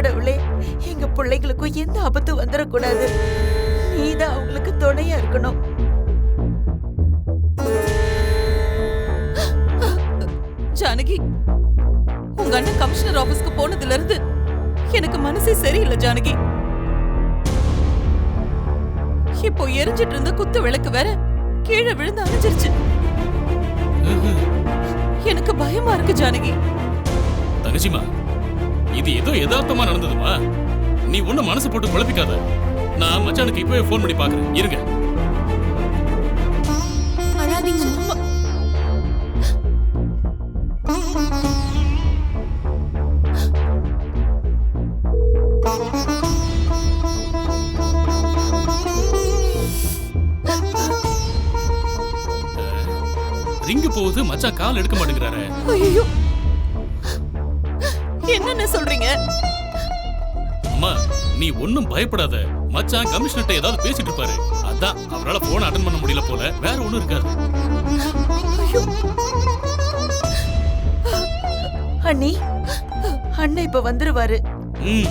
கடவுளே எங்க பிள்ளைங்களுக்கும் எந்த ஆபத்து வந்துடக்கூடாது நீதான் அவங்களுக்கு துணையா இருக்கணும். ஜானகி உங்க அண்ணன் கமிஷனர் ஆபீஸ்க்கு போனதுல இருந்து எனக்கு மனசே சரியில்லை ஜானகி. இப்போ எரிஞ்சிட்டு இருந்த குத்து விளக்கு வேற கீழே விழுந்து அணைஞ்சிருச்சு. எனக்கு பயமா இருக்கு ஜானகி. தங்கச்சிமா இது ஏதோ யதார்த்தமா நடந்ததுமா நீ ஒண்ணு மனசு போட்டு குழப்பிக்காத. நான் மச்சானுக்கு இப்பவே ஃபோன் பண்ணி பாக்குறேன். இருங்க. ரிங்கு போகுது மச்சான் கால் எடுக்க மாட்டேங்கிறாரு. ஐயோ என்னென்ன சொல்றீங்க? அம்மா நீ ஒண்ணும் பயப்படாத. மச்சான் கமிஷனர்ட்ட ஏதாவது பேசிட்டு இருப்பாரு. அதான் அவரால போன் அட்டன் பண்ண முடியல போல. வேற ஒண்ணும் இருக்காது. அண்ணி அண்ணன் இப்ப வந்துருவாரு. ம்.